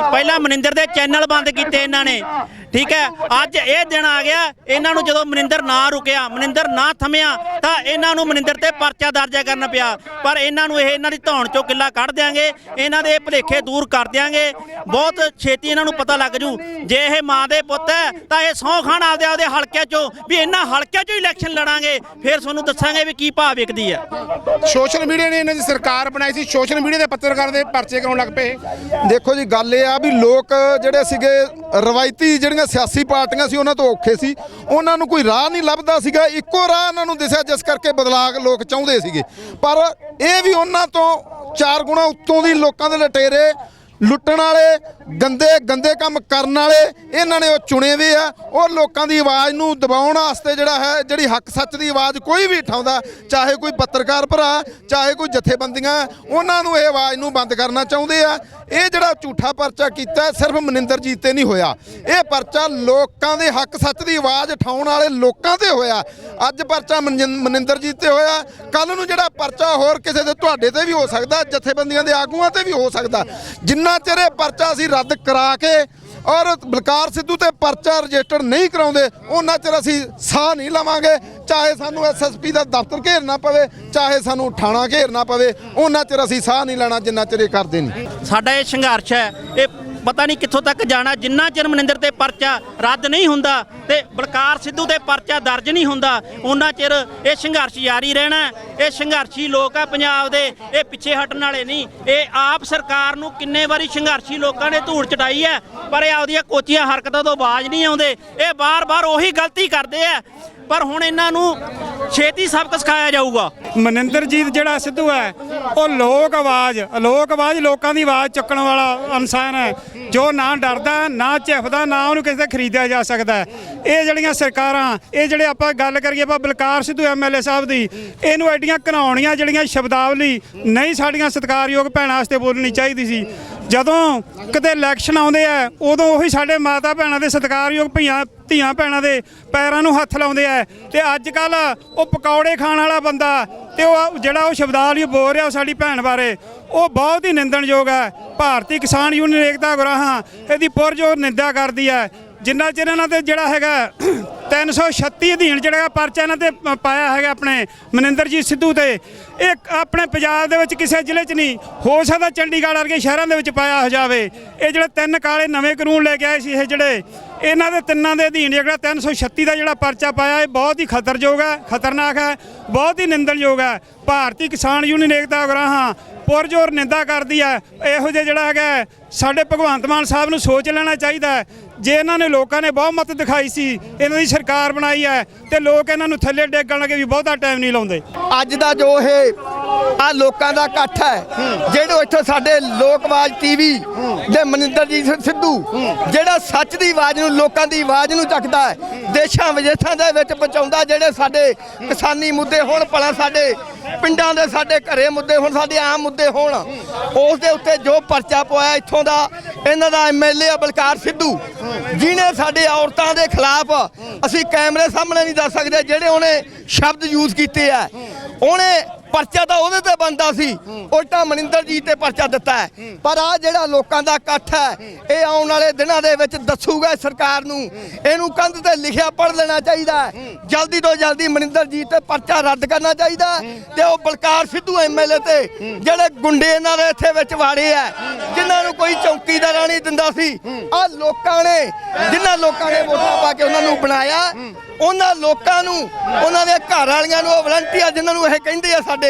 ਪਹਿਲਾਂ ਮਨਿੰਦਰ ਦੇ ਚੈਨਲ ਬੰਦ ਕੀਤੇ ਇਹਨਾਂ ਨੇ ਠੀਕ ਹੈ? ਅੱਜ ਇਹ ਦਿਨ ਆ ਗਿਆ ਇਹਨਾਂ ਨੂੰ ਜਦੋਂ ਮਨਿੰਦਰ ਨਾ ਰੁਕਿਆ ਮਨਿੰਦਰ ਨਾ ਥਮਿਆ ਤਾਂ ਇਹਨਾਂ ਨੂੰ ਮਨਿੰਦਰ ਤੇ ਪਰਚਾ ਦਰਜ ਕਰਨਾ ਪਿਆ। ਪਰ ਇਹਨਾਂ ਨੂੰ ਇਹ ਇਹਨਾਂ ਦੀ ਧੌਣ ਚੋਂ ਕਿੱਲਾ ਕੱਢ ਦਿਆਂਗੇ ਇਹਨਾਂ ਦੇ ਭੁਲੇਖੇ ਦੂਰ ਕਰ ਦਿਆਂਗੇ। ਬਹੁਤ ਛੇਤੀ ਇਹਨਾਂ ਨੂੰ ਪਤਾ ਲੱਗ ਜੂ ਜੇ ਇਹ ਮਾਂ ਦੇ ਪੁੱਤ ਹੈ ਤਾਂ ਇਹ ਸਹੁੰ ਖਾਣ ਆਪਦੇ ਆਪਦੇ ਹਲਕਿਆਂ ਚੋਂ ਵੀ ਇਹਨਾਂ ਹਲਕਿਆਂ ਚੋਂ ਹੀ ਇਲੈਕਸ਼ਨ ਲੜਾਂਗੇ। ਫਿਰ ਤੁਹਾਨੂੰ ਦੱਸਾਂਗੇ ਵੀ ਕੀ ਭਾਅ ਵਿਕਦੀ ਆ ਸੋਸ਼ਲ ਮੀਡੀਆ ਨੇ ਇਹਨਾਂ ਦੀ ਸਰਕਾਰ ਬਣਾਈ ਸੀ। ਸੋਸ਼ਲ ਮੀਡੀਆ ਦੇ ਪੱਤਰਕਾਰ ਦੇ ਪਰਚੇ ਕਰਾਉਣ ਲੱਗ ਪਏ। ਦੇਖੋ ਜੀ ਗੱਲ ਇਹ ਆ ਵੀ ਲੋਕ ਜਿਹੜੇ ਸੀਗੇ, ਰਵਾਇਤੀ ਜਿਹੜੀਆਂ ਸਿਆਸੀ ਪਾਰਟੀਆਂ ਸੀ, ਉਹਨਾਂ ਤੋਂ ਔਖੇ ਸੀ। ਉਹਨਾਂ ਨੂੰ ਕੋਈ ਰਾਹ ਨਹੀਂ ਲੱਭਦਾ ਸੀਗਾ। ਇੱਕੋ ਰਾਹ ਉਹਨਾਂ ਨੂੰ ਦਿਸਿਆ ਜਿਸ ਕਰਕੇ ਬਦਲਾਅ ਲੋਕ ਚਾਹੁੰਦੇ ਸੀਗੇ। ਪਰ ਇਹ ਵੀ ਉਹਨਾਂ ਤੋਂ ਚਾਰ ਗੁਣਾ ਉੱਤੋਂ ਦੀ ਲੋਕਾਂ ਦੇ ਲਟੇਰੇ ਲੁੱਟਣ ਵਾਲੇ ਗੰਦੇ ਗੰਦੇ ਕੰਮ ਕਰਨ ਵਾਲੇ ਇਹਨਾਂ ਨੇ ਉਹ ਚੁਣੇ ਵੇ ਆ। ਉਹ ਲੋਕਾਂ ਦੀ ਆਵਾਜ਼ ਨੂੰ ਦਬਾਉਣ ਵਾਸਤੇ ਜਿਹੜਾ ਹੈ ਜਿਹੜੀ ਹੱਕ ਸੱਚ ਦੀ ਆਵਾਜ਼ ਕੋਈ ਵੀ ਉਠਾਉਂਦਾ ਚਾਹੇ ਕੋਈ ਪੱਤਰਕਾਰ ਭਰਾ ਚਾਹੇ ਕੋਈ ਜਥੇਬੰਦੀਆਂ ਉਹਨਾਂ ਨੂੰ ਇਹ ਆਵਾਜ਼ ਨੂੰ ਬੰਦ ਕਰਨਾ ਚਾਹੁੰਦੇ ਆ। ਇਹ ਜਿਹੜਾ ਝੂਠਾ ਪਰਚਾ ਕੀਤਾ ਹੈ, ਸਿਰਫ ਮਨਿੰਦਰਜੀਤ ਤੇ ਨਹੀਂ ਹੋਇਆ। ਇਹ ਪਰਚਾ ਲੋਕਾਂ ਦੇ ਹੱਕ ਸੱਚ ਦੀ ਆਵਾਜ਼ ਉਠਾਉਣ ਵਾਲੇ ਲੋਕਾਂ ਤੇ ਹੋਇਆ। ਅੱਜ ਪਰਚਾ ਮਨਜਿੰ- ਮਨਿੰਦਰਜੀਤ ਤੇ ਹੋਇਆ। ਕੱਲ ਨੂੰ ਜਿਹੜਾ ਪਰਚਾ ਹੋਰ ਕਿਸੇ ਦੇ ਤੁਹਾਡੇ ਤੇ ਵੀ ਹੋ ਸਕਦਾ ਜਥੇਬੰਦੀਆਂ ਦੇ ਆਗੂਆਂ ਤੇ ਵੀ ਹੋ ਸਕਦਾ। ਜਿੰਨਾ ਚਿਰ ਇਹ ਪਰਚਾ ਅਸੀਂ ਰੱਦ ਕਰਾ ਕੇ ਔਰ ਬਲਕਾਰ ਸਿੱਧੂ ਤੇ ਪਰਚਾ ਰਜਿਸਟਰ ਨਹੀਂ ਕਰਾਉਂਦੇ, ਉਹਨਾਂ ਚਿਰ ਅਸੀਂ ਸਾਹ ਨਹੀਂ ਲਵਾਂਗੇ। ਚਾਹੇ ਸਾਨੂੰ ਐਸਐਸਪੀ ਦਾ ਦਫ਼ਤਰ ਘੇਰਨਾ ਪਵੇ, ਚਾਹੇ ਸਾਨੂੰ ਥਾਣਾ ਘੇਰਨਾ ਪਵੇ, ਉਹਨਾਂ ਚਿਰ ਅਸੀਂ ਸਾਹ ਨਹੀਂ ਲੈਣਾ, ਜਿੰਨਾ ਚਿਰ ਇਹ ਕਰਦੇ ਨਹੀਂ। ਸਾਡਾ ਇਹ ਸੰਘਰਸ਼ ਹੈ, ਇਹ ਪਤਾ ਨਹੀਂ ਕਿੱਥੋਂ ਤੱਕ ਜਾਣਾ, ਜਿੰਨਾ ਚਿਰ ਮਨਿੰਦਰ ਤੇ ਪਰਚਾ ਰੱਦ ਨਹੀਂ ਹੁੰਦਾ ਤੇ ਬਲਕਾਰ ਸਿੱਧੂ ਤੇ ਪਰਚਾ ਦਰਜ ਨਹੀਂ ਹੁੰਦਾ ਉਹਨਾਂ ਚਿਰ ਇਹ ਸੰਘਰਸ਼ ਜਾਰੀ ਰਹਿਣਾ ਇਹ ਸੰਘਰਸ਼ੀ ਲੋਕ ਆ ਪੰਜਾਬ ਦੇ, ਇਹ ਪਿੱਛੇ ਹਟਣ ਵਾਲੇ ਨਹੀਂ। ਇਹ ਆਪ ਸਰਕਾਰ ਨੂੰ ਕਿੰਨੇ ਵਾਰੀ ਸੰਘਰਸ਼ੀ ਲੋਕਾਂ ਨੇ ਧੂੜ ਚਟਾਈ ਹੈ ਪਰ ਇਹ ਆਪਦੀਆਂ ਕੋਚੀਆਂ ਹਰਕਤਾਂ ਤੋਂ ਬਾਜ ਨਹੀਂ ਆਉਂਦੇ। ਇਹ ਬਾਰ-ਬਾਰ ਉਹੀ ਗਲਤੀ ਕਰਦੇ ਆ। ਪਰ ਹੁਣ ਇਹਨਾਂ ਨੂੰ ਛੇਤੀ ਸਬਕ ਸਿਖਾਇਆ ਜਾਊਗਾ। ਮਨਿੰਦਰਜੀਤ ਜਿਹੜਾ ਸਿੱਧੂ ਹੈ, ਉਹ ਲੋਕ ਆਵਾਜ਼ ਲੋਕ ਆਵਾਜ਼ ਲੋਕਾਂ ਦੀ ਆਵਾਜ਼ ਚੁੱਕਣ ਵਾਲਾ ਇਨਸਾਨ ਹੈ। ਜੋ ਨਾ ਡਰਦਾ, ਨਾ ਝਿਫਦਾ ਨਾ ਉਹਨੂੰ ਕਿਸੇ ਤੇ ਖਰੀਦਿਆ ਜਾ ਸਕਦਾ ਹੈ। ਇਹ ਜਿਹੜੀਆਂ ਸਰਕਾਰਾਂ, ਇਹ ਜਿਹੜੇ ਆਪਾਂ ਗੱਲ ਕਰੀਏ ਆਪਾਂ ਬਲਕਾਰ ਸਿੱਧੂ ਐਮਐਲਏ ਸਾਹਿਬ ਦੀ, ਇਹਨੂੰ ਐਡੀਆਂ ਘਨਾਉਣੀਆਂ ਜਿਹੜੀਆਂ ਸ਼ਬਦਾਵਲੀ ਨਹੀਂ ਸਾਡੀਆਂ ਸਤਿਕਾਰਯੋਗ ਭੈਣਾਂ ਵਾਸਤੇ ਬੋਲਣੀ ਚਾਹੀਦੀ ਸੀ। ਜਦੋਂ ਕਿਤੇ ਇਲੈਕਸ਼ਨ ਆਉਂਦੇ ਆ, ਉਦੋਂ ਉਹੀ ਸਾਡੇ ਮਾਤਾ ਭੈਣਾਂ ਦੇ ਸਤਿਕਾਰਯੋਗ ਭਈਆਂ, ਧੀਆਂ ਭੈਣਾਂ ਦੇ ਪੈਰਾਂ ਨੂੰ ਹੱਥ ਲਾਉਂਦੇ ਆ। ਤੇ ਅੱਜ ਕੱਲ ਉਹ ਪਕੌੜੇ ਖਾਣ ਵਾਲਾ ਬੰਦਾ ਤੇ ਉਹ ਜਿਹੜਾ ਉਹ ਸ਼ਬਦਾਵਲੀ ਬੋਲ ਰਿਹਾ ਉਹ ਸਾਡੀ ਭੈਣ ਬਾਰੇ, ਉਹ ਬਹੁਤ ਹੀ ਨਿੰਦਣਯੋਗ ਹੈ ਭਾਰਤੀ ਕਿਸਾਨ ਯੂਨੀਅਨ ਏਕਤਾ ਗੁਰਾਹਾਂ, ਇਹਦੀ ਪੁਰਜੋਰ ਨਿੰਦਾ ਕਰਦੀ ਹੈ ਜਿੰਨਾ ਚਿਰ ਇਹਨਾਂ ਤੇ ਜਿਹੜਾ ਹੈਗਾ 336 ਅਧੀਨ ਜਿਹੜਾ ਪਰਚਾ ਇਹਨਾਂ ਤੇ ਪਾਇਆ ਹੈਗਾ ਆਪਣੇ ਮਨਿੰਦਰਜੀਤ ਸਿੱਧੂ ਤੇ, ਇਹ ਆਪਣੇ ਪੰਜਾਬ ਦੇ ਵਿੱਚ ਕਿਸੇ ਜ਼ਿਲ੍ਹੇ 'ਚ ਨਹੀਂ, ਹੋ ਸਕਦਾ ਚੰਡੀਗੜ੍ਹ ਵਰਗੇ ਸ਼ਹਿਰਾਂ ਦੇ ਵਿੱਚ ਪਾਇਆ ਹੋ ਜਾਵੇ। ਇਹ ਜਿਹੜੇ ਤਿੰਨ ਕਾਲੇ ਨਵੇਂ ਕਾਨੂੰਨ ਲੈ ਕੇ ਆਏ ਸੀ, ਇਹ ਜਿਹੜੇ ਇਹਨਾਂ ਦੇ ਤਿੰਨਾਂ ਦੇ ਅਧੀਨ ਜਿਹੜਾ 336 ਦਾ ਜਿਹੜਾ ਪਰਚਾ ਪਾਇਆ, ਇਹ ਬਹੁਤ ਹੀ ਖਤਰਯੋਗ ਹੈ, ਖਤਰਨਾਕ ਹੈ, ਬਹੁਤ ਹੀ ਨਿੰਦਣਯੋਗ ਹੈ। ਭਾਰਤੀ ਕਿਸਾਨ ਯੂਨੀਅਨ ਏਕਤਾ ਗਰਾਹਾਂ ਪੁਰਜੋਰ ਨਿੰਦਾ ਕਰਦੀ ਹੈ। ਇਹੋ ਜਿਹਾ ਜਿਹੜਾ ਹੈਗਾ ਸਾਡੇ ਭਗਵੰਤ ਮਾਨ ਸਾਹਿਬ ਨੂੰ ਸੋਚ ਲੈਣਾ ਚਾਹੀਦਾ ਜੇ ਇਹਨਾਂ ਨੇ ਲੋਕਾਂ ਨੇ ਬਹੁਤ ਬਹੁਮਤ ਦਿਖਾਈ ਸੀ, ਇਹਨਾਂ ਦੀ ਸਰਕਾਰ ਬਣਾਈ ਹੈ ਤੇ ਲੋਕ ਇਹਨਾਂ ਨੂੰ ਥੱਲੇ ਡੇਗਣ ਲੱਗੇ ਵੀ ਬਹੁਤਾ ਟਾਈਮ ਨਹੀਂ ਲਾਉਂਦੇ। ਅੱਜ ਦਾ ਜੋ ਇਹ ਆ ਲੋਕਾਂ ਦਾ ਇਕੱਠ ਹੈ। ਜਿਹੜੇ ਇੱਥੇ ਸਾਡੇ ਲੋਕ ਲੋਕਵਾਜ ਟੀਵੀ ਦੇ ਮਨਿੰਦਰਜੀਤ ਸਿੰਘ ਸਿੱਧੂ, ਜਿਹੜਾ ਸੱਚ ਦੀ ਆਵਾਜ਼ ਨੂੰ, ਲੋਕਾਂ ਦੀ ਆਵਾਜ਼ ਨੂੰ ਚੱਕਦਾ ਹੈ, ਦੇਸ਼ਾਂ ਵਿਦੇਸ਼ਾਂ ਦੇ ਵਿੱਚ ਪਹੁੰਚਾਉਂਦਾ, ਜਿਹੜੇ ਸਾਡੇ ਕਿਸਾਨੀ ਮੁੱਦੇ ਹੋਣ, ਭਲਾ ਸਾਡੇ ਪਿੰਡਾਂ ਦੇ ਸਾਡੇ ਘਰੇ ਮੁੱਦੇ ਹੋਣ, ਸਾਡੇ ਆਮ ਮੁੱਦੇ ਹੋਣ, ਉਸ ਦੇ ਉੱਤੇ ਜੋ ਪਰਚਾ ਪਵਾਇਆ ਇੱਥੋਂ ਦਾ, ਇਹਨਾਂ ਦਾ ਐਮਐਲਏ ਆ ਬਲਕਾਰ ਸਿੱਧੂ, ਜਿਹਨੇ ਸਾਡੇ ਔਰਤਾਂ ਦੇ ਖਿਲਾਫ ਅਸੀਂ ਕੈਮਰੇ ਸਾਹਮਣੇ ਨਹੀਂ ਦੱਸ ਸਕਦੇ, ਜਿਹੜੇ ਉਹਨੇ ਸ਼ਬਦ ਯੂਜ਼ ਕੀਤੇ ਆ, ਉਹਨੇ ਪਰਚਾ ਤਾਂ ਉਹਦੇ ਤੇ ਬੰਦਾ ਸੀ। ਉਲਟਾ ਮਨਿੰਦਰਜੀਤ ਤੇ ਪਰਚਾ ਦਿੱਤਾ ਹੈ। ਪਰ ਆ ਜਿਹੜਾ ਲੋਕਾਂ ਦਾ ਇਕੱਠ ਹੈ ਇਹ ਆਉਣ ਵਾਲੇ ਦਿਨਾਂ ਦੇ ਵਿੱਚ ਦੱਸੂਗਾ ਸਰਕਾਰ ਨੂੰ। ਇਹਨੂੰ ਕੰਧ ਤੇ ਲਿਖਿਆ ਪੜ੍ਹ ਲੈਣਾ ਚਾਹੀਦਾ ਹੈ। ਜਲਦੀ ਤੋਂ ਜਲਦੀ ਮਨਿੰਦਰਜੀਤ ਤੇ ਪਰਚਾ ਰੱਦ ਕਰਨਾ ਚਾਹੀਦਾ ਤੇ ਉਹ ਬਲਕਾਰ ਸਿੱਧੂ ਐਮਐਲਏ ਤੇ ਜਿਹੜੇ ਗੁੰਡੇ ਇਹਨਾਂ ਦੇ ਇੱਥੇ ਵਿੱਚ ਵਾੜੇ ਆ ਜਿਨ੍ਹਾਂ ਨੂੰ ਕੋਈ ਚੌਕੀਦਾਰਾਂ ਨਹੀਂ ਦਿੰਦਾ ਸੀ। ਆ ਲੋਕਾਂ ਨੇ ਜਿਨ੍ਹਾਂ ਲੋਕਾਂ ਨੇ ਵੋਟਾਂ ਪਾ ਕੇ ਉਹਨਾਂ ਨੂੰ ਬਣਾਇਆ ਉਹਨਾਂ ਲੋਕਾਂ ਨੂੰ ਉਹਨਾਂ ਦੇ ਘਰ ਵਾਲੀਆਂ ਨੂੰ ਵਲੰਟੀਅਰ ਜਿਨ੍ਹਾਂ ਨੂੰ ਇਹ ਕਹਿੰਦੇ ਆ ਸਾਡੇ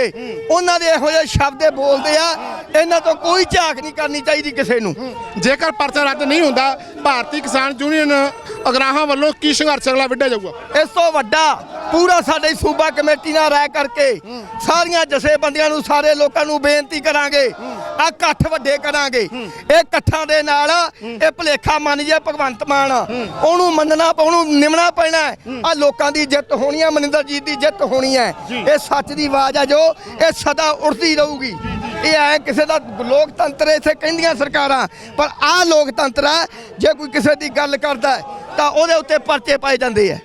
ਉਹਨਾਂ ਦੇ ਇਹੋ ਜਿਹੇ ਸ਼ਬਦ ਬੋਲਦੇ ਆ ਇਹਨਾਂ ਤੋਂ ਕੋਈ ਝਾਕ ਨਹੀਂ ਕਰਨੀ ਚਾਹੀਦੀ ਕਿਸੇ ਨੂੰ। ਜੇਕਰ ਪਰਚਾ ਰੱਦ ਨਹੀਂ ਹੁੰਦਾ ਭਾਰਤੀ ਕਿਸਾਨ ਯੂਨੀਅਨ ਅਗਰਾਹਾਂ ਵੱਲੋਂ ਕੀ ਸੰਘਰਸ਼ ਅਗਲਾ ਵਿੱਢਿਆ ਜਾਊਗਾ? ਇਸ ਤੋਂ ਵੱਡਾ ਪੂਰਾ ਸਾਡੇ ਸੂਬਾ ਕਮੇਟੀ ਨਾਲ ਰਾਇ ਕਰਕੇ ਸਾਰੀਆਂ ਜਥੇਬੰਦੀਆਂ ਨੂੰ ਸਾਰੇ ਲੋਕਾਂ ਨੂੰ ਬੇਨਤੀ ਕਰਾਂਗੇ ਆ ਇਕੱਠ ਵੱਡੇ ਕਰਾਂਗੇ। ਇਹ ਇਕੱਠਾਂ ਦੇ ਨਾਲ ਇਹ ਭਲੇਖਾ ਮੰਨ ਜੇ ਭਗਵੰਤ ਮਾਨ। ਉਹਨੂੰ ਮੰਨਣਾ ਉਹਨੂੰ ਨਿਮਣਾ ਪੈਣਾ ਆ ਲੋਕਾਂ ਦੀ ਜਿੱਤ ਹੋਣੀ ਆ ਮਨਿੰਦਰਜੀਤ ਦੀ ਜਿੱਤ ਹੋਣੀ ਹੈ। ਇਹ ਸੱਚ ਦੀ ਆਵਾਜ਼ ਆ ਜੋ ਇਹ ਸਦਾ ਉੜਦੀ ਰਹੂਗੀ। ਇਹ ਐ ਕਿਸੇ ਦਾ ਲੋਕਤੰਤਰ ਇੱਥੇ ਕਹਿੰਦੀਆਂ ਸਰਕਾਰਾਂ ਪਰ ਆਹ ਲੋਕਤੰਤਰ ਹੈ ਜੇ ਕੋਈ ਕਿਸੇ ਦੀ ਗੱਲ ਕਰਦਾ ਹੈ, ਤਾਂ ਉਹਦੇ ਉੱਤੇ ਪਰਚੇ ਪਾਏ ਜਾਂਦੇ ਆ।